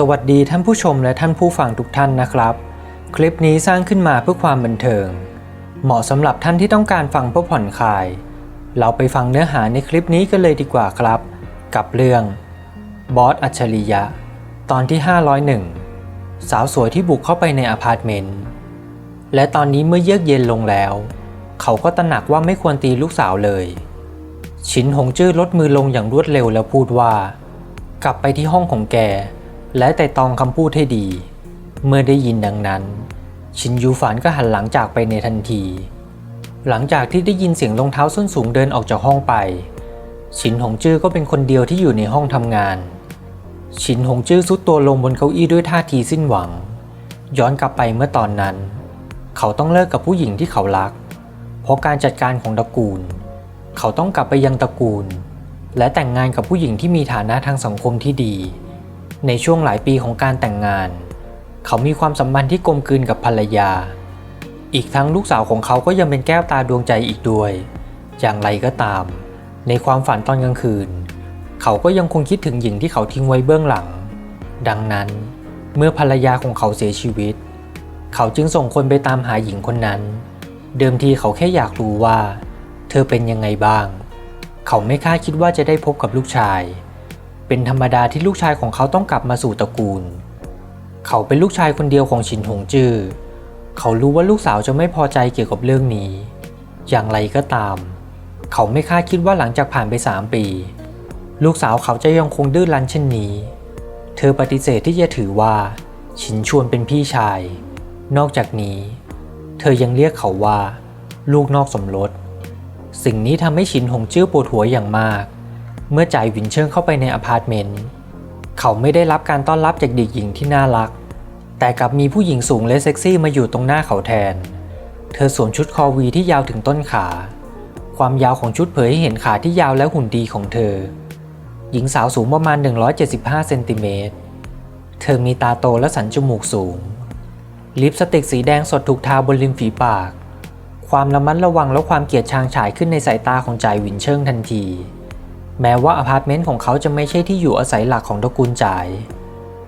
สวัสดีท่านผู้ชมและท่านผู้ฟังทุกท่านนะครับ คลิปนี้สร้างขึ้นมาเพื่อความบันเทิง เหมาะสำหรับท่านที่ต้องการฟังเพื่อผ่อนคลาย เราไปฟังเนื้อหาในคลิปนี้กันเลยดีกว่าครับ กับเรื่องบอสอัจฉริยะ ตอนที่ 501 สาวสวยที่บุกเข้าไปในอพาร์ตเมนต์และตอนนี้เมื่อเยือกเย็นลงแล้ว เขาก็ตระหนักว่าไม่ควรตีลูกสาวเลย ชินหงจื้อลดมือลงอย่างรวดเร็วแล้วพูดว่า กลับไปที่ห้องของแก และแต่ตองคำพูดให้ดี เมื่อได้ยินดังนั้น ชินยูฝานก็หันหลังจากไปในทันที หลังจากที่ได้ยินเสียงรองเท้าส้นสูงเดินออกจากห้องไป ชินหงจื้อก็เป็นคนเดียวที่อยู่ในห้องทำงาน ชินหงจื้อซุดตัวลงบนเก้าอี้ด้วยท่าทีสิ้นหวัง ย้อนกลับไปเมื่อตอนนั้น เขาต้องเลิกกับผู้หญิงที่เขารัก เพราะการจัดการของตระกูล เขาต้องกลับไปยังตระกูล และแต่งงานกับผู้หญิงที่มีฐานะทางสังคมที่ดี ในช่วงหลายปีของการแต่งงาน เขามีความสัมพันธ์ที่กลมกลืนกับภรรยา อีกทั้งลูกสาวของเขาก็ยังเป็นแก้วตาดวงใจอีกด้วย อย่างไรก็ตาม ในความฝันตอนกลางคืน เขาก็ยังคงคิดถึงหญิงที่เขาทิ้งไว้เบื้องหลัง ดังนั้น เมื่อภรรยาของเขาเสียชีวิต เขาจึงส่งคนไปตามหาหญิงคนนั้น เดิมทีเขาแค่อยากรู้ว่า เธอเป็นยังไงบ้าง เขาไม่คาดคิดว่าจะได้พบกับลูกชาย เป็นธรรมดาที่ลูกชายของเขาต้องกลับมาสู่ตระกูล เขาเป็นลูกชายคนเดียวของชินหงจื้อ เขารู้ว่าลูกสาวจะไม่พอใจเกี่ยวกับเรื่องนี้ อย่างไรก็ตาม เขาไม่คาดคิดว่าหลังจากผ่านไปสามปี ลูกสาวเขาจะยังคงดื้อรั้นเช่นนี้ เธอปฏิเสธที่จะถือว่าชินชวนเป็นพี่ชาย นอกจากนี้ เธอยังเรียกเขาว่า ลูกนอกสมรส สิ่งนี้ทำให้ชินหงจื้อปวดหัวอย่างมาก เมื่อจ่ายหวินเชิงเข้าไปในอพาร์ตเมนต์ เขาไม่ได้รับการต้อนรับจากเด็กหญิงที่น่ารัก แต่กลับมีผู้หญิงสูงและเซ็กซี่มาอยู่ตรงหน้าเขาแทน เธอสวมชุดคอวีที่ยาวถึงต้นขา ความยาวของชุดเผยให้เห็นขาที่ยาวและหุ่นดีของเธอ หญิงสาวสูงประมาณ 175 เซนติเมตร เธอมีตาโตและสันจมูกสูง ลิปสติกสีแดงสดถูกทาบนริมฝีปาก ความระมัดระวังและความเกลียดชังฉายขึ้นในสายตาของจ่ายหวินเชิงทันที แม้ว่าอพาร์ตเมนต์ของเขาจะไม่ใช่ที่อยู่อาศัยหลักของตระกูลจ่าย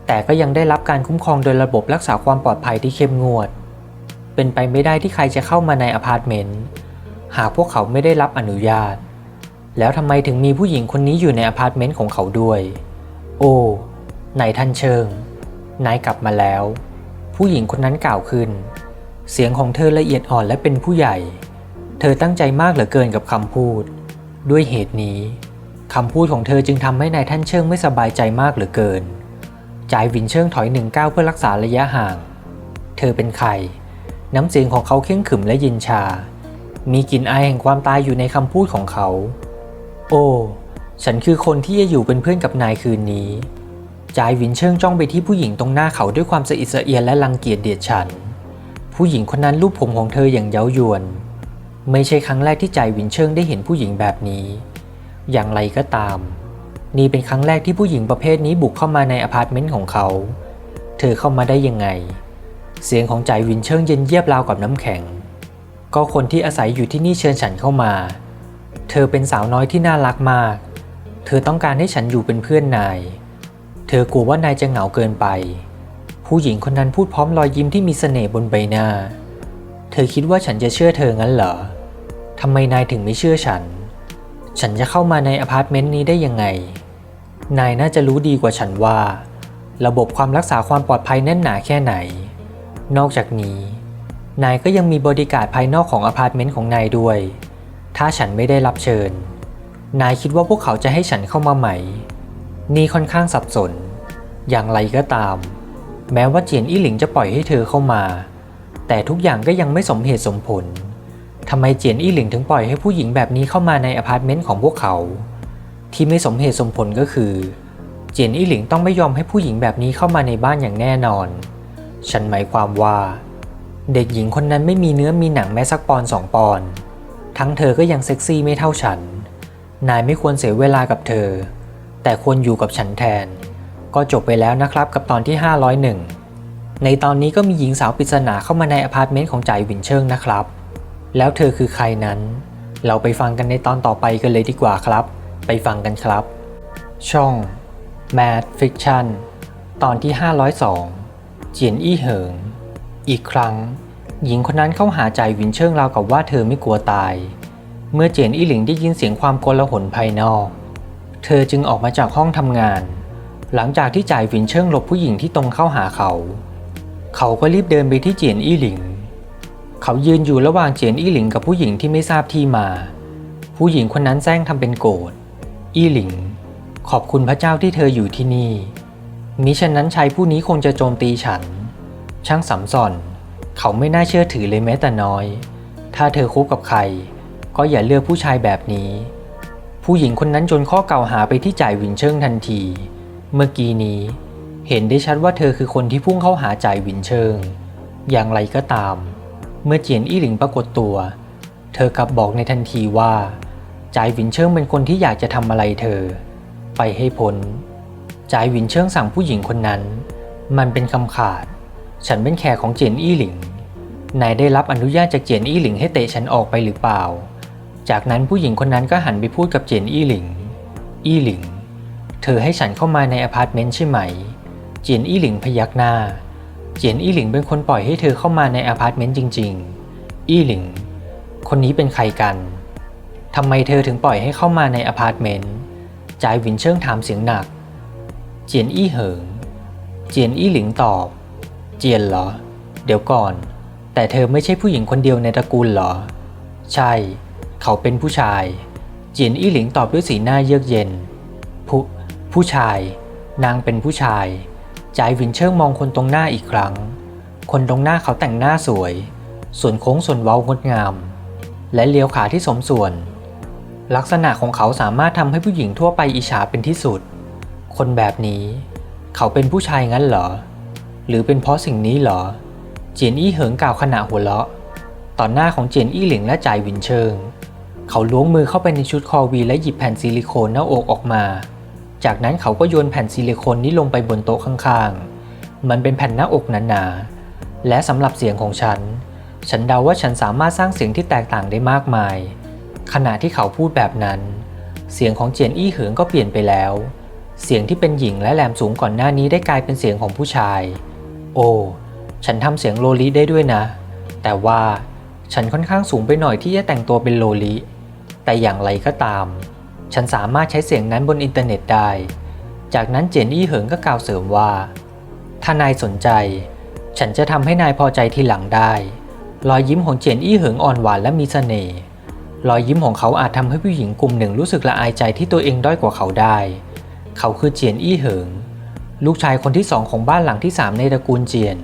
แต่ก็ยังได้รับการคุ้มครองโดยระบบรักษาความปลอดภัยที่เข้มงวด เป็นไปไม่ได้ที่ใครจะเข้ามาในอพาร์ตเมนต์หากพวกเขาไม่ได้รับอนุญาต แล้วทำไมถึงมีผู้หญิงคนนี้อยู่ในอพาร์ตเมนต์ของเขาด้วย โอ้นายท่านเชิง นายกลับมาแล้ว ผู้หญิงคนนั้นกล่าวขึ้น เสียงของเธอละเอียดอ่อนและเป็นผู้ใหญ่ เธอตั้งใจมากเหลือเกินกับคำพูด ด้วยเหตุนี้ คำพูดของเธอจึงทำให้นายท่านเชิงไม่สบายใจมากเหลือเกินจ่ายวินเชิงถอยหนึ่งก้าวเพื่อรักษาระยะห่าง เธอเป็นใคร น้ำเสียงของเขาเข่งขึมและเยินชา มีกลิ่นอายแห่งความตายอยู่ในคำพูดของเขา โอ้ ฉันคือคนที่จะอยู่เป็นเพื่อนกับนายคืนนี้จ่ายวินเชิงจ้องไปที่ผู้หญิงตรงหน้าเขาด้วยความสะอิดสะเอียนและรังเกียจเดียดฉัน ผู้หญิงคนนั้นลูบผมของเธออย่างเย้ายวน ไม่ใช่ครั้งแรกที่จ่ายวินเชิงได้เห็นผู้หญิงแบบนี้ อย่างไรก็ตาม นี่เป็นครั้งแรกที่ผู้หญิงประเภทนี้บุกเข้ามาในอพาร์ตเมนต์ของเขา เธอเข้ามาได้ยังไง เสียงของจ่ายวินเชิงเย็นเยียบราวกับน้ำแข็ง ก็คนที่อาศัยอยู่ที่นี่เชิญฉันเข้ามา เธอเป็นสาวน้อยที่น่ารักมาก เธอต้องการให้ฉันอยู่เป็นเพื่อนนาย เธอกลัวว่านายจะเหงาเกินไป ผู้หญิงคนนั้นพูดพร้อมรอยยิ้มที่มีเสน่ห์บนใบหน้า เธอคิดว่าฉันจะเชื่อเธองั้นเหรอทำไมนายถึงไม่เชื่อฉัน ฉันจะเข้ามาในอพาร์ตเมนต์นี้ได้ยังไง นายน่าจะรู้ดีกว่าฉันว่า ระบบความรักษาความปลอดภัยแน่นหนาแค่ไหน นอกจากนี้ นายก็ยังมีบริการภายนอกของอพาร์ตเมนต์ของนายด้วย ถ้าฉันไม่ได้รับเชิญ นายคิดว่าพวกเขาจะให้ฉันเข้ามาไหม นี่ค่อนข้างสับสน อย่างไรก็ตาม แม้ว่าเจียนอี้หลิงจะปล่อยให้เธอเข้ามา แต่ทุกอย่างก็ยังไม่สมเหตุสมผล ทำไมเจียนอี้หลิงถึงปล่อยให้ผู้หญิงแบบนี้เข้ามาในอพาร์ตเมนต์ของพวกเขา ที่ไม่สมเหตุสมผลก็คือ เจียนอี้หลิงต้องไม่ยอมให้ผู้หญิงแบบนี้เข้ามาในบ้านอย่างแน่นอน ฉันหมายความว่า เด็กหญิงคนนั้นไม่มีเนื้อมีหนังแม้สักปอนสองปอน ทั้งเธอก็ยังเซ็กซี่ไม่เท่าฉัน นายไม่ควรเสียเวลากับเธอ แต่ควรอยู่กับฉันแทน ก็จบไปแล้วนะครับกับตอนที่ 501 ในตอนนี้ก็มีหญิงสาวปริศนาเข้ามาในอพาร์ตเมนต์ของจ่ายวินเชิงนะครับ แล้วเธอคือใครนั้น เราไปฟังกันในตอนต่อไปกันเลยดีกว่าครับ ไปฟังกันครับ ช่อง Mad Fiction ตอนที่ 502 เจียนอี้เหิง อีกครั้ง หญิงคนนั้นเข้าหาใจวินเชิงราวกับว่าเธอไม่กลัวตาย เมื่อเจียนอี้หลิงได้ยินเสียงความโกลาหลภายนอก เธอจึงออกมาจากห้องทำงาน หลังจากที่จ่ายวินเชิงหลบผู้หญิงที่ตรงเข้าหาเขา เขาก็รีบเดินไปที่เจียนอี้หลิง เขายืนอยู่ระหว่างเจียนอี้หลิงกับผู้หญิงที่ไม่ทราบที่มา ผู้หญิงคนนั้นแซงทำเป็นโกรธ อี้หลิง ขอบคุณพระเจ้าที่เธออยู่ที่นี่ มิฉะนั้นชายผู้นี้คงจะโจมตีฉัน ช่างสำสอน เขาไม่น่าเชื่อถือเลยแม้แต่น้อย ถ้าเธอคบกับใคร ก็อย่าเลือกผู้ชายแบบนี้ ผู้หญิงคนนั้นจนข้อเก่าหาไปที่จ่ายหวินเชิงทันที เมื่อกี้นี้ เห็นได้ชัดว่าเธอคือคนที่พุ่งเข้าหาจ่ายหวินเชิง อย่างไรก็ตาม เมื่อเจียนอี้หลิงปรากฏตัว เธอกลับบอกในทันทีว่าจ่ายหวินเชิงเป็นคนที่อยากจะทำอะไรเธอ ไปให้พ้นจ่ายหวินเชิงสั่งผู้หญิงคนนั้น มันเป็นคำขาด ฉันเป็นแขกของเจียนอี้หลิงนายได้รับอนุญาตจากเจียนอี้หลิงให้เตะฉันออกไปหรือเปล่า จากนั้นผู้หญิงคนนั้นก็หันไปพูดกับเจียนอี้หลิง อี้หลิง เธอให้ฉันเข้ามาในอพาร์ตเมนต์ใช่ไหม เจียนอี้หลิงพยักหน้า เจียนอี้หลิงเป็นคนปล่อยให้เธอเข้ามาในอพาร์ตเมนต์จริง ๆ อี้หลิง คนนี้เป็นใครกันทำไมเธอถึงปล่อยให้เข้ามาในอพาร์ตเมนต์จายวินเชิงถามเสียงหนัก เจียนอี้เหิง เจียนอี้หลิงตอบ เจียนเหรอ เดี๋ยวก่อน แต่เธอไม่ใช่ผู้หญิงคนเดียวในตระกูลเหรอ ใช่ เขาเป็นผู้ชาย เจียนอี้หลิงตอบด้วยสีหน้าเยือกเย็น ผู้ผู้ชาย นางเป็นผู้ชาย จายวินเชิงมองคนตรงหน้าอีกครั้ง คนตรงหน้าเขาแต่งหน้าสวย ส่วนโค้งส่วนเว้างดงาม และเลี้ยวขาที่สมส่วน ลักษณะของเขาสามารถทำให้ผู้หญิงทั่วไปอิจฉาเป็นที่สุด คนแบบนี้ เขาเป็นผู้ชายงั้นเหรอ หรือเป็นเพราะสิ่งนี้เหรอ เจียนอี้เหิงกล่าวขณะหัวเราะ ต่อหน้าของเจียนอี้หลิงและจ่ายวินเชิง เขาล้วงมือเข้าไปในชุดคอวีและหยิบแผ่นซิลิโคนหน้าอกออกมา จากนั้นเขาก็โยนแผ่นซิลิโคนนี้ลงไปบนโต๊ะข้างๆ มันเป็นแผ่นหน้าอกหนาๆ และสำหรับเสียงของฉัน ฉันเดาว่าฉันสามารถสร้างเสียงที่แตกต่างได้มากมาย ขณะที่เขาพูดแบบนั้น เสียงของเจียนอี้เหิงก็เปลี่ยนไปแล้ว เสียงที่เป็นหญิงและแหลมสูงก่อนหน้านี้ได้กลายเป็นเสียงของผู้ชาย โอ้ ฉันทำเสียงโลลิได้ด้วยนะ แต่ว่าฉันค่อนข้างสูงไปหน่อยที่จะแต่งตัวเป็นโลลิ แต่อย่างไรก็ตาม ฉันสามารถใช้เสียงนั้นบนอินเทอร์เน็ตได้ จากนั้นเจนอี้เหิงก็กล่าวเสริมว่า ถ้านายสนใจ ฉันจะทำให้นายพอใจทีหลังได้ รอยยิ้มของเจนอี้เหิงอ่อนหวานและมีเสน่ห์ รอยยิ้มของเขาอาจทำให้ผู้หญิงกลุ่มหนึ่งรู้สึกละอายใจที่ตัวเองด้อยกว่าเขาได้ เขาคือเจียนอี้เหิง ลูกชายคนที่สองของบ้านหลังที่สามในตระกูลเจียน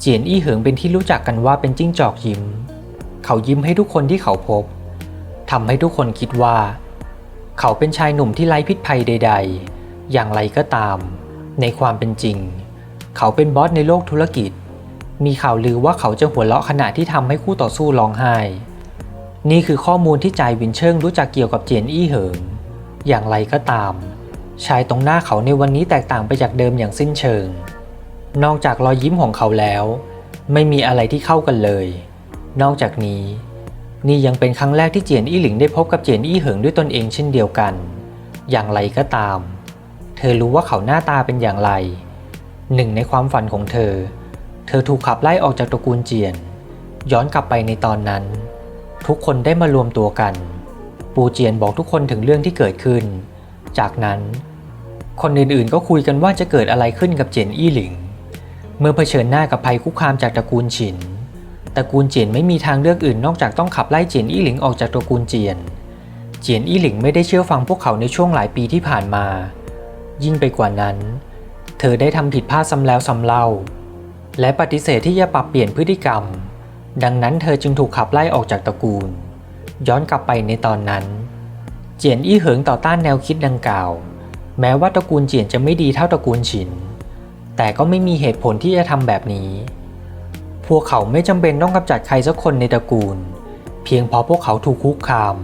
เจียนอี้เหิงเป็นที่รู้จักกันว่าเป็นจิ้งจอกยิ้ม เขายิ้มให้ทุกคนที่เขาพบทำให้ทุกคนคิดว่า เขาเป็นชายหนุ่มที่ไร้พิษภัยใด ๆ อย่างไรก็ตาม ในความเป็นจริง เขาเป็นบอสในโลกธุรกิจ มีข่าวลือว่าเขาจะหัวเราะขณะที่ทำให้คู่ต่อสู้ร้องไห้ นี่คือข้อมูลที่จายวินเชิงรู้จักเกี่ยวกับเจียนอี้เหิง อย่างไรก็ตาม ชายตรงหน้าเขาในวันนี้แตกต่างไปจากเดิมอย่างสิ้นเชิง นอกจากรอยยิ้มของเขาแล้ว ไม่มีอะไรที่เข้ากันเลย นอกจากนี้ นี่ยังเป็นครั้งแรกที่เจียนอี้หลิงได้พบกับเจียนอี้เหิงด้วยตนเองเช่นเดียวกัน อย่างไรก็ตาม เธอรู้ว่าเขาหน้าตาเป็นอย่างไร หนึ่งในความฝันของเธอ เธอถูกขับไล่ออกจากตระกูลเจียน ย้อนกลับไปในตอนนั้น ทุกคนได้มารวมตัวกัน ปูเจียนบอกทุกคนถึงเรื่องที่เกิดขึ้น จากนั้น คนอื่นๆก็คุยกันว่าจะเกิดอะไรขึ้นกับเจียนอี้หลิง เมื่อเผชิญหน้ากับภัยคุกคามจากตระกูลฉิน ตระกูลเจียนไม่มีทางเลือกอื่นนอกจากต้องขับไล่เจียนอี้หลิงออกจากตระกูลเจียน เจียนอี้หลิงไม่ได้เชื่อฟังพวกเขาในช่วงหลายปีที่ผ่านมา ยิ่งไปกว่านั้น เธอได้ทำผิดพลาดซ้ำแล้วซ้ำเล่า และปฏิเสธที่จะปรับเปลี่ยนพฤติกรรม ดังนั้นเธอจึงถูกขับไล่ออกจากตระกูล ย้อนกลับไปในตอนนั้น เจียนอี้เหิงต่อต้านแนวคิดดังกล่าว แม้ว่าตระกูลเจียนจะไม่ดีเท่าตระกูลฉิน แต่ก็ไม่มีเหตุผลที่จะทำแบบนี้ พวกเขาไม่จำเป็นต้องกำจัดใครสักคนในตระกูล เพียงเพราะพวกเขาถูกคุกคาม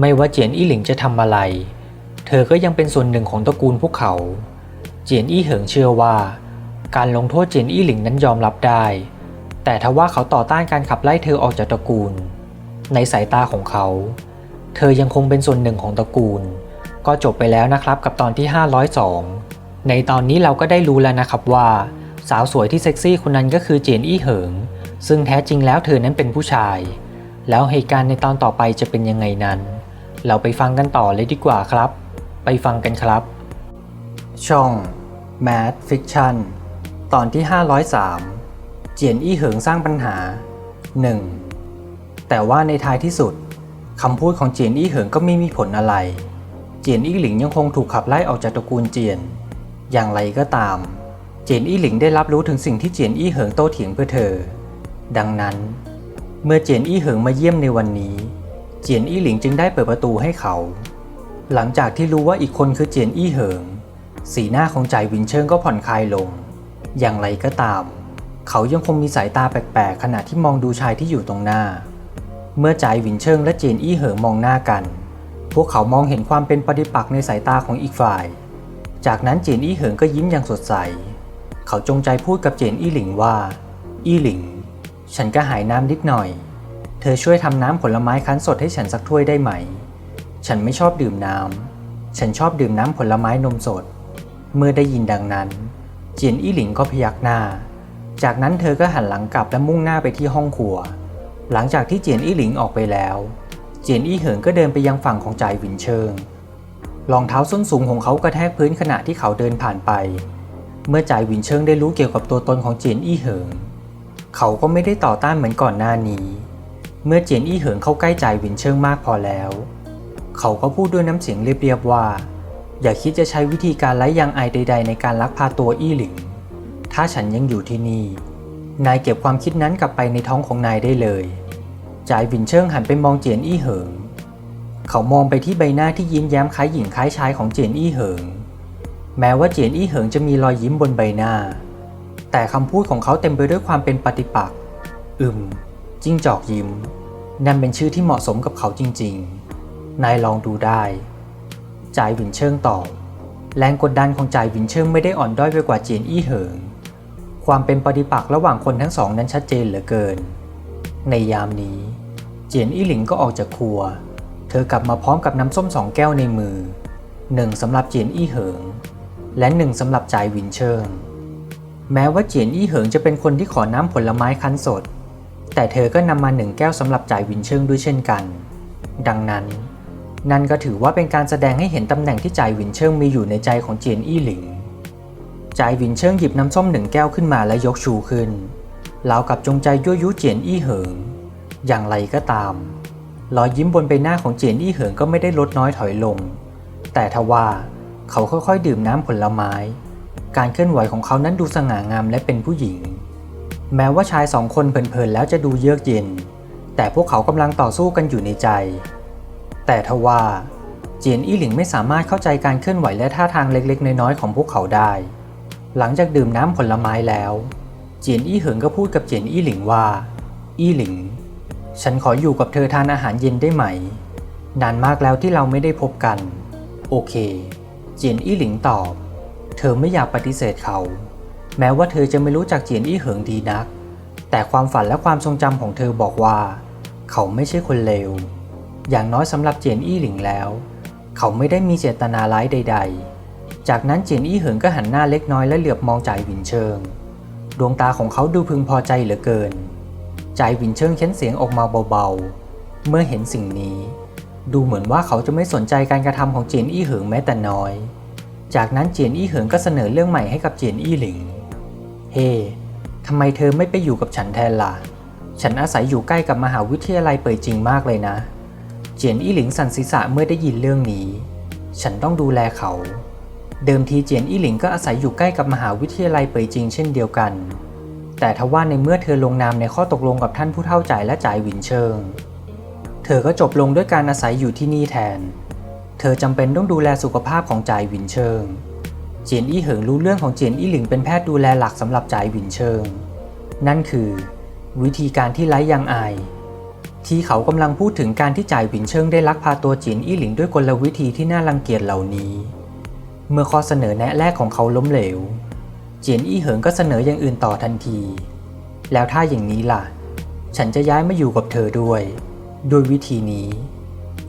ไม่ว่าเจียนอี้หลิงจะทำอะไร เธอก็ยังเป็นส่วนหนึ่งของตระกูลพวกเขา เจียนอี้เหิงเชื่อว่า การลงโทษเจียนอี้หลิงนั้นยอมรับได้ แต่ทว่าเขาต่อต้านการขับไล่เธอออกจากตระกูล ในสายตาของเขา เธอยังคงเป็นส่วนหนึ่งของตระกูล ก็จบไปแล้วนะครับกับตอนที่ 502 ในตอนนี้เราก็ได้รู้แล้วนะครับว่า สาวสวยที่เซ็กซี่คนนั้นก็คือเจนอี้เหิง ซึ่งแท้จริงแล้วเธอนั้นเป็นผู้ชาย แล้วเหตุการณ์ในตอนต่อไปจะเป็นยังไงนั้น เราไปฟังกันต่อเลยดีกว่าครับ ไปฟังกันครับ ช่อง Mad Fiction ตอนที่ 503 เจียนอี้เหิงสร้างปัญหา 1. แต่ว่าในท้ายที่สุดคำพูดของเจียนอี้เหิงก็ไม่มีผลอะไร เจียนอี้หลิงยังคงถูกขับไล่ออกจากตระกูลเจียน อย่างไรก็ตาม เจียนอี้หลิงได้รับรู้ถึงสิ่งที่เจียนอี้เหิงโต้เถียงเพื่อเธอ ดังนั้น เมื่อเจียนอี้เหิงมาเยี่ยมในวันนี้ เจียนอี้หลิงจึงได้เปิดประตูให้เขา หลังจากที่รู้ว่าอีกคนคือเจียนอี้เหิง สีหน้าของจ่ายวินเชิงก็ผ่อนคลายลง อย่างไรก็ตาม เขายังคงมีสายตาแปลกๆขณะที่มองดูชายที่อยู่ตรงหน้า เมื่อจ่ายวินเชิงและเจียนอี้เหิงมองหน้ากัน พวกเขามองเห็นความเป็นปฏิปักษ์ในสายตาของอีกฝ่าย จากนั้นเจียนอี้เหิงก็ยิ้มอย่างสดใส เขาจงใจพูดกับเจียนอี้หลิงว่า อี้หลิง ฉันก็หายน้ำนิดหน่อย เธอช่วยทำน้ำผลไม้คั้นสดให้ฉันสักถ้วยได้ไหม ฉันไม่ชอบดื่มน้ำ ฉันชอบดื่มน้ำผลไม้นมสด เมื่อได้ยินดังนั้น เจียนอี้หลิงก็พยักหน้า จากนั้นเธอก็หันหลังกลับและมุ่งหน้าไปที่ห้องครัว หลังจากที่เจียนอี้หลิงออกไปแล้ว เจียนอี้เหิงก็เดินไปยังฝั่งของจ่ายหวินเชิงรองเท้าส้นสูงของเขากระแทกพื้นขณะที่เขาเดินผ่านไป เมื่อจ่ายหวินเชิงได้รู้เกี่ยวกับตัวตนของเจียนอี้เหิง เขาก็ไม่ได้ต่อต้านเหมือนก่อนหน้านี้ เมื่อเจียนอี้เหิงเข้าใกล้จ่ายหวินเชิงมากพอแล้ว เขาก็พูดด้วยน้ำเสียงเรียบๆว่า อย่าคิดจะใช้วิธีการไร้ยางอายใด ๆ ในการลักพาตัวอี้หลิง ถ้าฉันยังอยู่ที่นี่ นายเก็บความคิดนั้นกลับไปในท้องของนายได้เลยจ่ายหวินเชิงหันไปมองเจียนอี้เหิง เขามองไปที่ใบหน้าที่ยิ้มแย้มคล้ายหญิงคล้ายชายของเจียนอี้เหิง แม้ว่าเจียนอี้เหิงจะมีรอยยิ้มบนใบหน้า แต่คำพูดของเขาเต็มไปด้วยความเป็นปฏิปักษ์อึม จิ้งจอกยิ้ม นั่นเป็นชื่อที่เหมาะสมกับเขาจริงๆ นายลองดูได้จ่ายหวินเชิงตอบแรงกดดันของจ่ายหวินเชิงไม่ได้อ่อนด้อยไปกว่าเจียนอี้เหิง ความเป็นปฏิปักษ์ระหว่างคนทั้งสองนั้นชัดเจนเหลือเกิน ในยามนี้ เจียนอี้หลิงก็ออกจากครัว เธอกลับมาพร้อมกับน้ำส้มสองแก้วในมือ หนึ่งสำหรับเจียนอี้เหิง และหนึ่งสำหรับจ่ายวินเชิง แม้ว่าเจียนอี้เหิงจะเป็นคนที่ขอน้ำผลไม้คั้นสด แต่เธอก็นำมาหนึ่งแก้วสำหรับจ่ายวินเชิงด้วยเช่นกัน ดังนั้น นั่นก็ถือว่าเป็นการแสดงให้เห็นตำแหน่งที่จ่ายวินเชิงมีอยู่ในใจของเจียนอี้หลิงจ่ายวินเชิงหยิบน้ำส้มหนึ่งแก้วขึ้นมาและยกชูขึ้นเรากับจงใจยั่วยุเจียนอี้เหิง อย่างไรก็ตามรอยยิ้มบนใบหน้าของเจียนอี้เหิงก็ไม่ได้ลดน้อยถอยลง แต่ทว่า เขาค่อยๆ ดื่มน้ำผลไม้ การเคลื่อนไหวของเขานั้นดูสง่างามและเป็นผู้หญิง แม้ว่าชายสองคนเพลินๆแล้วจะดูเยือกเย็น แต่พวกเขากำลังต่อสู้กันอยู่ในใจ แต่ทว่าเจียนอี้หลิงไม่สามารถเข้าใจการเคลื่อนไหวและท่าทางเล็กๆ น้อยๆของพวกเขาได้ หลังจากดื่มน้ำผลไม้แล้ว เจียนอี้เหิงก็พูดกับเจียนอี้หลิงว่า อี้หลิง ฉันขออยู่กับเธอทานอาหารเย็นได้ไหม นานมากแล้วที่เราไม่ได้พบกัน โอเค เจียนอี้หลิงตอบ เธอไม่อยากปฏิเสธเขา แม้ว่าเธอจะไม่รู้จักเจียนอี้เหิงดีนัก แต่ความฝันและความทรงจำของเธอบอกว่า เขาไม่ใช่คนเลว อย่างน้อยสำหรับเจียนอี้หลิงแล้ว เขาไม่ได้มีเจตนาร้ายใด ๆ จากนั้นเจียนอี้เหิงก็หันหน้าเล็กน้อยและเหลือบมองจ่ายหวินเชิง ดวงตาของเขาดูพึงพอใจเหลือเกินจ่ายหวินเชิงเค้นเสียงออกมาเบาๆ เมื่อเห็นสิ่งนี้ ดูเหมือนว่าเขาจะไม่สนใจการกระทำของเจียนอี้เหิงแม้แต่น้อย จากนั้นเจียนอี้เหิงก็เสนอเรื่องใหม่ให้กับเจียนอี้หลิง เฮ้ทำไมเธอไม่ไปอยู่กับฉันแทนล่ะ ฉันอาศัยอยู่ใกล้กับมหาวิทยาลัยเป่ยจริงมากเลยนะ เจียนอี้หลิงสั่นศีรษะเมื่อได้ยินเรื่องนี้ ฉันต้องดูแลเขา เดิมทีเจียนอี้หลิงก็อาศัยอยู่ใกล้กับมหาวิทยาลัยเป่ยจริงเช่นเดียวกัน แต่ทว่าในเมื่อเธอลงนามในข้อตกลงกับท่านผู้เฒ่าจ่ายและจ่ายหวินเชิง เธอก็จบลงด้วยการอาศัยอยู่ที่นี่แทน เธอจำเป็นต้องดูแลสุขภาพของจ่ายหวินเชิง เจียนอี้เหิงรู้เรื่องของเจียนอี้หลิงเป็นแพทย์ดูแลหลักสำหรับจ่ายหวินเชิง นั่นคือ วิธีการที่ไร้ยังอาย ที่เขากำลังพูดถึงการที่จ่ายหวินเชิงได้ลักพาตัวเจียนอี้หลิงด้วยกลวิธีที่น่ารังเกียจเหล่านี้ เมื่อข้อเสนอแนะแรกของเขาล้มเหลว เจียนอี้เหิงก็เสนออย่างอื่นต่อทันที แล้วถ้าอย่างนี้ล่ะ ฉันจะย้ายมาอยู่กับเธอด้วย โดยวิธีนี้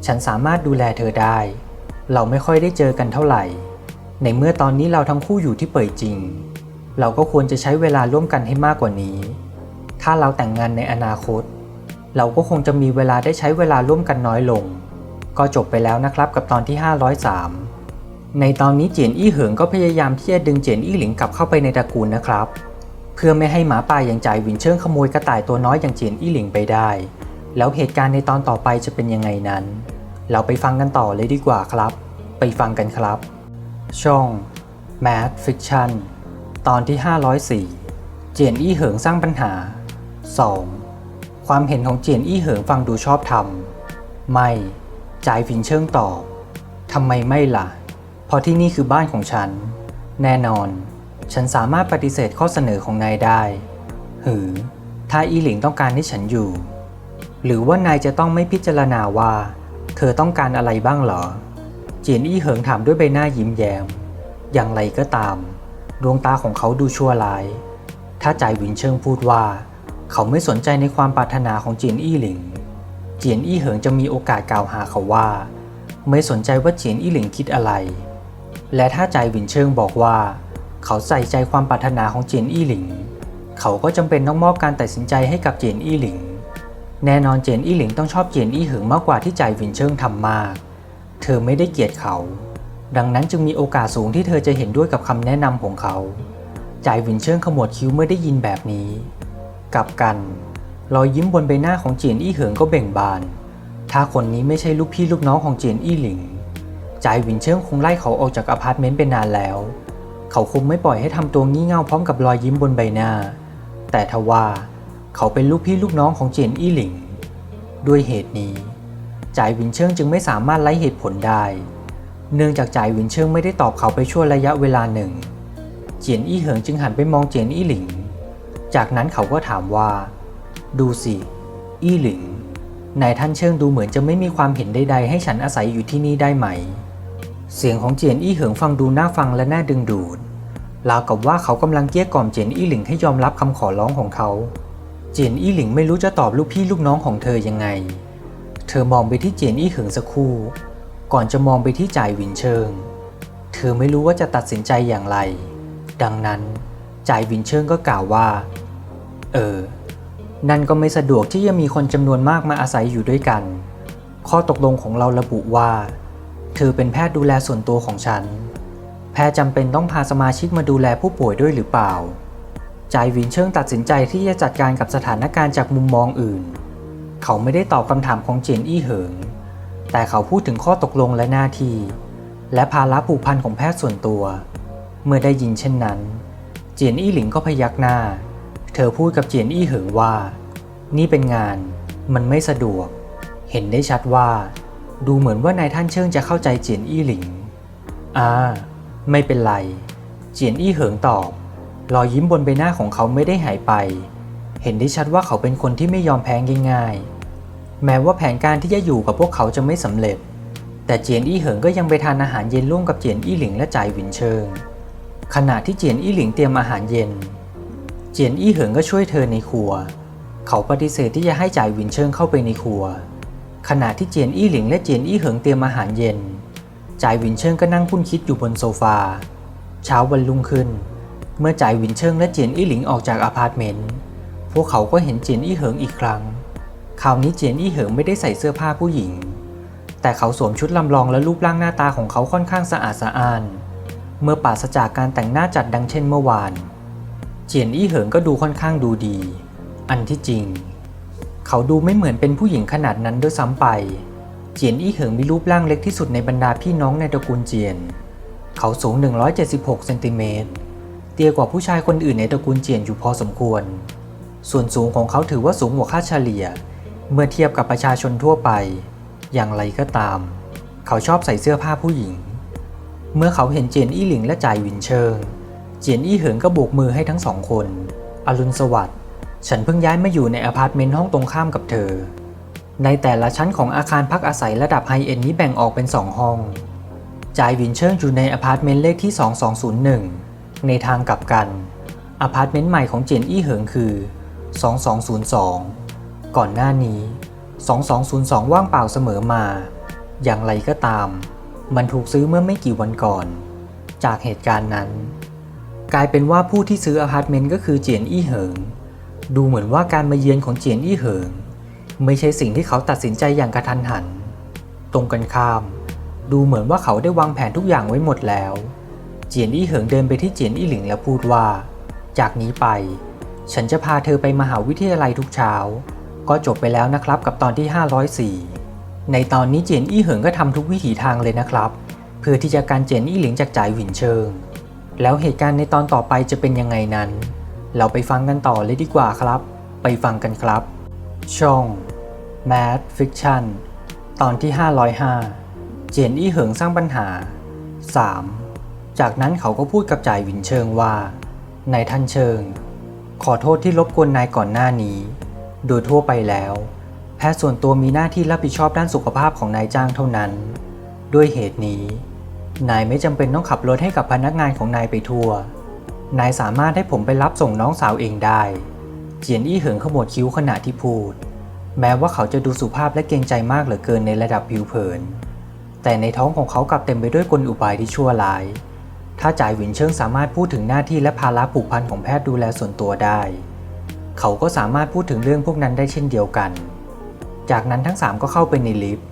ฉันสามารถดูแลเธอได้ เราไม่ค่อยได้เจอกันเท่าไหร่ ในเมื่อตอนนี้เราทั้งคู่อยู่ที่เป่ยจริง เราก็ควรจะใช้เวลาร่วมกันให้มากกว่านี้ ถ้าเราแต่งงานในอนาคต เราก็คงจะมีเวลาได้ใช้เวลาร่วมกันน้อยลง ก็จบไปแล้วนะครับกับตอนที่ 503 ในตอนนี้เจียนอี้เหิงก็พยายามที่จะดึงเจียนอี้หลิงกลับเข้าไปในตระกูลนะครับ เพื่อไม่ให้หมาป่าอย่างจ่ายหวินเชิงขโมยกระต่ายตัวน้อยอย่างเจียนอี้หลิงไปได้ แล้วเหตุการณ์ในตอนต่อไปจะเป็นยังไงนั้น เราไปฟังกันต่อเลยดีกว่าครับ ไปฟังกันครับ ช่อง Mad Fiction ตอนที่ 504 เจียนอี้เหิงสร้างปัญหา 2. ความเห็นของเจียนอี้เหิงฟังดูชอบธรรมไม่จ่ายฟินเชิงตอบทำไมไม่ล่ะ เพราะที่นี่คือบ้านของฉัน แน่นอน ฉันสามารถปฏิเสธข้อเสนอของนายได้ หือ ถ้าอีหลิงต้องการให้ฉันอยู่ หรือว่านายจะต้องไม่พิจารณาว่า เธอต้องการอะไรบ้างเหรอ เจียนอี้เหิงถามด้วยใบหน้ายิ้มแย้ม อย่างไรก็ตาม ดวงตาของเขาดูชั่วร้าย ถ้าจ่ายวินเชิงพูดว่า เขาไม่สนใจในความปรารถนาของเจียนอี้หลิง เจียนอี้เหิงจะมีโอกาสกล่าวหาเขาว่า ไม่สนใจว่าเจียนอี้หลิงคิดอะไร และถ้าจ่ายวินเชิงบอกว่า เขาใส่ใจความปรารถนาของเจียนอี้หลิง เขาก็จำเป็นต้องมอบการตัดสินใจให้กับเจียนอี้หลิง แน่นอนเจียนอี้หลิงต้องชอบเจียนอี้เหิงมากกว่าที่จ่ายวินเชิงทำมาก เธอไม่ได้เกลียดเขา ดังนั้นจึงมีโอกาสสูงที่เธอจะเห็นด้วยกับคำแนะนำของเขาจ่ายวินเชิงขมวดคิ้วเมื่อได้ยินแบบนี้ กลับกัน รอยยิ้มบนใบหน้าของเจียนอี้เหิงก็เบ่งบาน ถ้าคนนี้ไม่ใช่ลูกพี่ลูกน้องของเจียนอี้หลิงจ่ายวินเชิงคงไล่เขาออกจากอพาร์ตเมนต์ไปนานแล้ว เขาคงไม่ปล่อยให้ทำตัวงี่เง่าพร้อมกับรอยยิ้มบนใบหน้า แต่ทว่า เขาเป็นลูกพี่ลูกน้องของเจียนอี้หลิง ด้วยเหตุนี้จ่ายวินเชิงจึงไม่สามารถไล่เหตุผลได้ เนื่องจากจ่ายวินเชิงไม่ได้ตอบเขาไปชั่วระยะเวลาหนึ่ง เจียนอี้เหิงจึงหันไปมองเจียนอี้หลิง จากนั้นเขาก็ถามว่า ดูสิ อี้หลิง นายท่านเชิงดูเหมือนจะไม่มีความเห็นใดๆ ให้ฉันอาศัยอยู่ที่นี่ได้ไหม เสียงของเจียนอี้เหิงฟังดูน่าฟังและน่าดึงดูด ราวกับว่าเขากำลังเกลี้ยกล่อมเจียนอี้หลิงให้ยอมรับคำขอร้องของเขา เจียนอี้หลิงไม่รู้จะตอบลูกพี่ลูกน้องของเธอยังไง เธอมองไปที่เจียนอี้เหิงสักครู่ ก่อนจะมองไปที่จ่ายหวินเชิง เธอไม่รู้ว่าจะตัดสินใจอย่างไร ดังนั้นจ่ายหวินเชิงก็กล่าวว่า เออ นั่นก็ไม่สะดวกที่จะมีคนจำนวนมากมาอาศัยอยู่ด้วยกัน ข้อตกลงของเราระบุว่า เธอเป็นแพทย์ดูแลส่วนตัวของฉัน แพทย์จำเป็นต้องพาสมาชิกมาดูแลผู้ป่วยด้วยหรือเปล่า จายวินเชิงตัดสินใจที่จะจัดการกับสถานการณ์จากมุมมองอื่น เขาไม่ได้ตอบคำถามของเจียนอี้เหิง แต่เขาพูดถึงข้อตกลงและหน้าที่ และภาระผูกพันของแพทย์ส่วนตัว เมื่อได้ยินเช่นนั้น เจียนอี้หลิงก็พยักหน้า เธอพูดกับเจียนอี้เหิงว่า นี่เป็นงาน มันไม่สะดวก เห็นได้ชัดว่า ดูเหมือนว่านายท่านเชิงจะเข้าใจเจียนอี้หลิง อ่า ไม่เป็นไร เจียนอี้เหิงตอบ รอยยิ้มบนใบหน้าของเขาไม่ได้หายไป เห็นได้ชัดว่าเขาเป็นคนที่ไม่ยอมแพ้ง่ายๆ แม้ว่าแผนการที่จะอยู่กับพวกเขาจะไม่สำเร็จ แต่เจียนอี้เหิงก็ยังไปทานอาหารเย็นร่วมกับเจียนอี้หลิงและจ่ายหวินเชิง ขณะที่เจียนอี้หลิงเตรียมอาหารเย็น เจียนอี้เหิงก็ช่วยเธอในครัว เขาปฏิเสธที่จะให้จ่ายหวินเชิงเข้าไปในครัว ขณะที่เจียนอี้หลิงและเจียนอี้เหิงเตรียมอาหารเย็นจ่ายหวินเชิงก็นั่งคุ้นคิดอยู่บนโซฟา เช้าวันรุ่งขึ้นเเมื่อจ่ายวินเชิงและเจียนอี้หลิงออกจากอพาร์ตเมนต์พวกเขาก็เห็นเจียนอี้เหิงอีกครั้ง คราวนี้เจียนอี้เหิงไม่ได้ใส่เสื้อผ้าผู้หญิง แต่เขาสวมชุดลำลองและรูปร่างหน้าตาของเขาค่อนข้างสะอาดสะอ้าน เมื่อปราศจากการแต่งหน้าจัดดังเช่นเมื่อวาน เจียนอี้เหิงก็ดูค่อนข้างดูดี อันที่จริง เขาดูไม่เหมือนเป็นผู้หญิงขนาดนั้นด้วยซ้ำไป เจียนอี้เหิงมีรูปร่างเล็กที่สุดในบรรดาพี่น้องในตระกูลเจียน เขาสูง 176 เซนติเมตร เตี้ยกว่าผู้ชายคนอื่นในตระกูลเจียนอยู่พอสมควร ส่วนสูงของเขาถือว่าสูงกว่าค่าเฉลี่ย เมื่อเทียบกับประชาชนทั่วไป อย่างไรก็ตาม เขาชอบใส่เสื้อผ้าผู้หญิง เมื่อเขาเห็นเจียนอี้หลิงและจ่ายหวินเชิง เจียนอี้เหิงก็โบกมือให้ทั้งสองคน อรุณสวัสดิ์ ฉันเพิ่งย้ายมาอยู่ในอพาร์ตเมนต์ห้องตรงข้ามกับเธอ ในแต่ละชั้นของอาคารพักอาศัยระดับไฮเอ็นนี้แบ่งออกเป็น2ห้อง จ่ายหวินเชิงอยู่ในอพาร์ตเมนต์เลขที่ 2201 ในทางกลับกัน อพาร์ตเมนต์ใหม่ของเจียนอี้เหิงคือ 2202 ก่อนหน้านี้ 2202 ว่างเปล่าเสมอมา อย่างไรก็ตาม มันถูกซื้อเมื่อไม่กี่วันก่อน จากเหตุการณ์นั้น กลายเป็นว่าผู้ที่ซื้ออพาร์ตเมนต์ก็คือเจียนอี้เหิง ดูเหมือนว่าการมาเยือนของเจียนอี้เหิง ไม่ใช่สิ่งที่เขาตัดสินใจอย่างกระทันหัน ตรงกันข้าม ดูเหมือนว่าเขาได้วางแผนทุกอย่างไว้หมดแล้ว เจียนอี้เหิงเดินไปที่เจียนอี้หลิงแล้วพูดว่า จากนี้ไป ฉันจะพาเธอไปมหาวิทยาลัยทุกเช้า ก็จบไปแล้วนะครับกับตอนที่ 504 ในตอนนี้เจียนอี้เหิงก็ทำทุกวิถีทางเลยนะครับ เพื่อที่จะการเจียนอี้หลิงจากจ่ายหวินเชิง แล้วเหตุการณ์ในตอนต่อไปจะเป็นยังไงนั้น เราไปฟังกันต่อเลยดีกว่าครับ ไปฟังกันครับ ช่อง Mad Fiction ตอนที่ 505 เจียนอี้เหิงสร้างปัญหา 3. จากนั้นเขาก็พูดกับจ่ายหวินเชิงว่านายท่านเชิง ขอโทษที่รบกวนนายก่อนหน้านี้ โดยทั่วไปแล้ว แพทย์ส่วนตัวมีหน้าที่รับผิดชอบด้านสุขภาพของนายจ้างเท่านั้น ด้วยเหตุนี้ นายไม่จำเป็นต้องขับรถให้กับพนักงานของนายไปทั่ว นายสามารถให้ผมไปรับส่งน้องสาวเองได้ เจียนอี้เหิงขมวดคิ้วขณะที่พูด แม้ว่าเขาจะดูสุภาพและเกรงใจมากเหลือเกินในระดับผิวเผิน แต่ในท้องของเขากลับเต็มไปด้วยกลอุบายที่ชั่วร้าย ถ้าจ่ายหวินเชิงสามารถพูดถึงหน้าที่และภาระผูกพันของแพทย์ดูแลส่วนตัวได้ เขาก็สามารถพูดถึงเรื่องพวกนั้นได้เช่นเดียวกัน จากนั้นทั้งสามก็เข้าไปในลิฟต์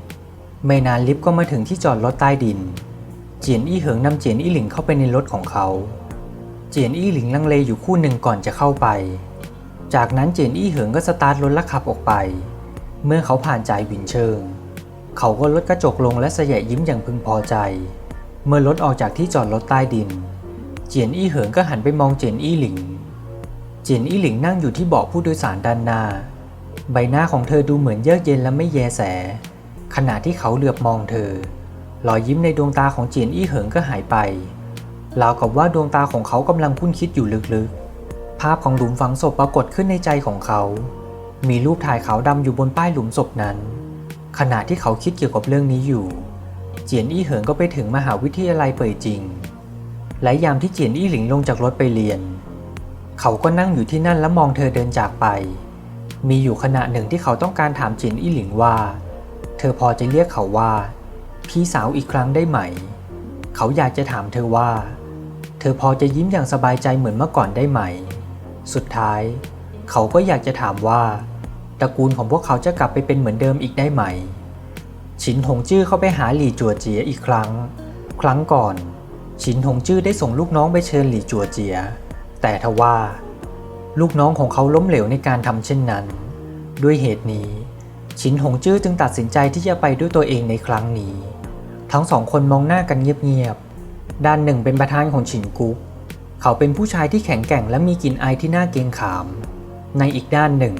ไม่นานลิฟต์ก็มาถึงที่จอดรถใต้ดิน เจียนอี้เหิงนำเจียนอี้หลิงเข้าไปในรถของเขา เจียนอี้หลิงลังเลอยู่คู่หนึ่งก่อนจะเข้าไป จากนั้นเจียนอี้เหิงก็สตาร์ทรถและขับออกไป เมื่อเขาผ่านจ่ายหวินเชิง เขาก็ลดกระจกลงและเสยยิ้มอย่างพึงพอใจ เมื่อรถออกจากที่จอดรถใต้ดิน เจียนอี้เหิงก็หันไปมองเจียนอี้หลิง เจียนอี้หลิงนั่งอยู่ที่เบาะผู้โดยสารด้านหน้า ใบหน้าของเธอดูเหมือนเยือกเย็นและไม่แยแส ขณะที่เขาเหลือบมองเธอ รอยยิ้มในดวงตาของเจียนอี้เหิงก็หายไป ราวกับว่าดวงตาของเขากำลังคุ้นคิดอยู่ลึกๆ ภาพของหลุมฝังศพปรากฏขึ้นในใจของเขา มีรูปถ่ายขาวดำอยู่บนป้ายหลุมศพนั้น ขณะที่เขาคิดเกี่ยวกับเรื่องนี้อยู่ เจียนอี้เหิงก็ไปถึงมหาวิทยาลัยเป่ยจิง และยามที่เจียนอี้หลิงลงจากรถไปเรียน เขาก็นั่งอยู่ที่นั่นและมองเธอเดินจากไป มีอยู่ขณะหนึ่งที่เขาต้องการถามเจียนอี้หลิงว่า เธอพอจะเรียกเขาว่า พี่สาวอีกครั้งได้ไหม เขาอยากจะถามเธอว่า เธอพอจะยิ้มอย่างสบายใจเหมือนเมื่อก่อนได้ไหม สุดท้าย เขาก็อยากจะถามว่าตระกูลของพวกเขาจะกลับไปเป็นเหมือนเดิมอีกได้ไหม ชินหงจื้อเข้าไปหาหลี่จัวเจียอีกครั้ง ครั้งก่อนชินหงจื้อได้ส่งลูกน้องไปเชิญหลี่จัวเจีย แต่ทว่า ลูกน้องของเขาล้มเหลวในการทำเช่นนั้น ด้วยเหตุนี้ชินหงจื้อจึงตัดสินใจที่จะไปด้วยตัวเองในครั้งนี้ ทั้งสองคนมองหน้ากันเงียบๆด้านหนึ่งเป็นประธานของฉินกุ๊กเขาเป็นผู้ชายที่แข็งแกร่งและมีกลิ่นอายที่น่าเกรงขาม ในอีกด้านหนึ่ง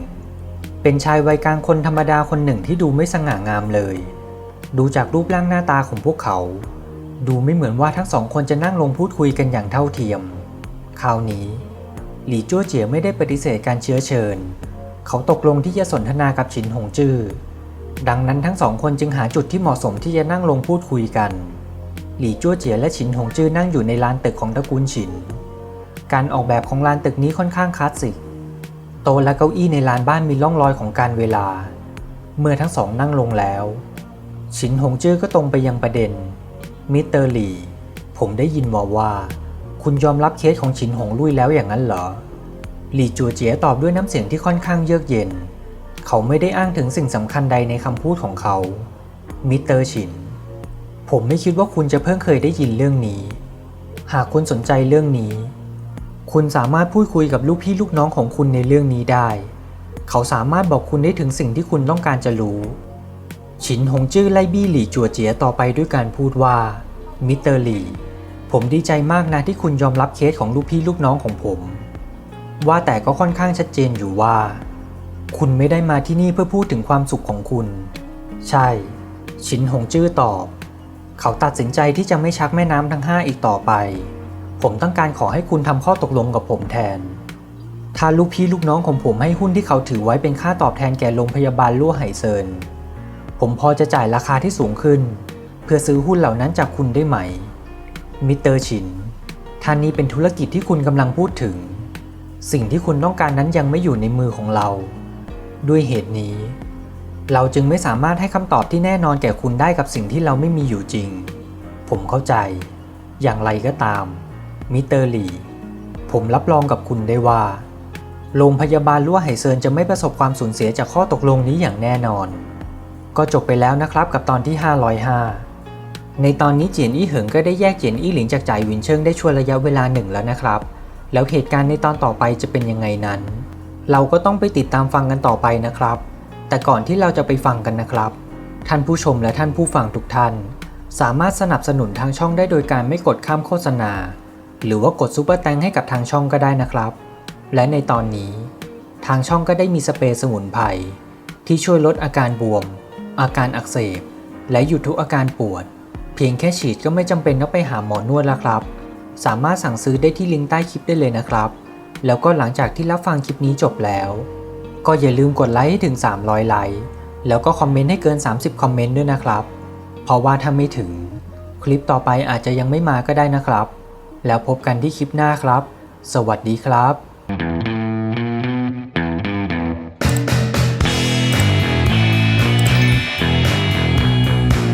เป็นชายวัยกลางคนธรรมดาคนหนึ่งที่ดูไม่สง่างามเลย ดูจากรูปร่างหน้าตาของพวกเขา ดูไม่เหมือนว่าทั้งสองคนจะนั่งลงพูดคุยกันอย่างเท่าเทียม คราวนี้ หลี่จั่วเจียไม่ได้ปฏิเสธการเชื้อเชิญ เขาตกลงที่จะสนทนากับฉินหงจื้อดังนั้นทั้งสองคนจึงหาจุดที่เหมาะสมที่จะนั่งลงพูดคุยกัน หลี่จั่วเจียและฉินหงจื้อนั่งอยู่ในลานตึกของตระกูลฉิน การออกแบบของลานตึกนี้ค่อนข้างคลาสสิก โต๊ะและเก้าอี้ในลานบ้านมีร่องรอยของการเวลา เมื่อทั้งสองนั่งลงแล้ว ฉินหงจื้อก็ตรงไปยังประเด็น มิสเตอร์หลี่ ผมได้ยินมาว่า คุณยอมรับเคสของฉินหงลุยแล้วอย่างนั้นเหรอ หลี่จัวเจียตอบด้วยน้ำเสียงที่ค่อนข้างเยือกเย็น เขาไม่ได้อ้างถึงสิ่งสำคัญใดในคำพูดของเขา มิสเตอร์ฉิน ผมไม่คิดว่าคุณจะเพิ่งเคยได้ยินเรื่องนี้ หากคุณสนใจเรื่องนี้ คุณสามารถพูดคุยกับลูกพี่ลูกน้องของคุณในเรื่องนี้ได้ เขาสามารถบอกคุณได้ถึงสิ่งที่คุณต้องการจะรู้ ฉินหงจื้อไล่บี้หลี่จัวเจียต่อไปด้วยการพูดว่า มิสเตอร์หลี่ ผมดีใจมากนะที่คุณยอมรับเคสของลูกพี่ลูกน้องของผม ว่าแต่ก็ค่อนข้างชัดเจนอยู่ว่า คุณไม่ได้มาที่นี่เพื่อพูดถึงความสุขของคุณ ใช่ ฉินหงจื้อตอบ เขาตัดสินใจที่จะไม่ชักแม่น้ำทั้งห้าอีกต่อไป ผมต้องการขอให้คุณทำข้อตกลงกับผมแทน ถ้าลูกพี่ลูกน้องของผมให้หุ้นที่เขาถือไว้เป็นค่าตอบแทนแก่โรงพยาบาลลั่วไหเซิน ผมพอจะจ่ายราคาที่สูงขึ้น เพื่อซื้อหุ้นเหล่านั้นจากคุณได้ไหม มิสเตอร์ชิน ท่านนี้เป็นธุรกิจที่คุณกำลังพูดถึง สิ่งที่คุณต้องการนั้นยังไม่อยู่ในมือของเรา ด้วยเหตุนี้ เราจึงไม่สามารถให้คำตอบที่แน่นอนแก่คุณได้กับสิ่งที่เราไม่มีอยู่จริง ผมเข้าใจ อย่างไรก็ตาม มิสเตอร์หลี ผมรับรองกับคุณได้ว่า โรงพยาบาลลั่วไหเซินจะไม่ประสบความสูญเสียจากข้อตกลงนี้อย่างแน่นอน ก็จบไปแล้วนะครับกับตอนที่ 505 ในตอนนี้เจียนอี้เหิงก็ได้แยกเจียนอี้หลิงจากจ่ายหวินเชิงได้ช่วงระยะเวลาหนึ่งแล้วนะครับ แล้วเหตุการณ์ในตอนต่อไปจะเป็นยังไงนั้น เราก็ต้องไปติดตามฟังกันต่อไปนะครับ แต่ก่อนที่เราจะไปฟังกันนะครับ ท่านผู้ชมและท่านผู้ฟังทุกท่าน สามารถสนับสนุนทางช่องได้โดยการไม่กดข้ามโฆษณา หรือว่ากดซูเปอร์แตงให้กับทางช่องก็ได้นะครับ และในตอนนี้ ทางช่องก็ได้มีสเปรย์สมุนไพรที่ช่วยลดอาการบวม อาการอักเสบ และหยุดทุกอาการปวด เพียงแค่ฉีดก็ไม่จำเป็นต้องไปหาหมอนวดแล้วครับ สามารถสั่งซื้อได้ที่ลิงก์ใต้คลิปได้เลยนะครับ แล้วก็หลังจากที่รับฟังคลิปนี้จบแล้ว ก็อย่าลืมกดไลค์ให้ถึง 300 ไลค์ แล้วก็คอมเมนต์ให้เกิน 30 คอมเมนต์ด้วยนะครับ เพราะว่าถ้าไม่ถึง คลิปต่อไปอาจจะยังไม่มาก็ได้นะครับ แล้วพบกันที่คลิปหน้าครับ สวัสดีครับ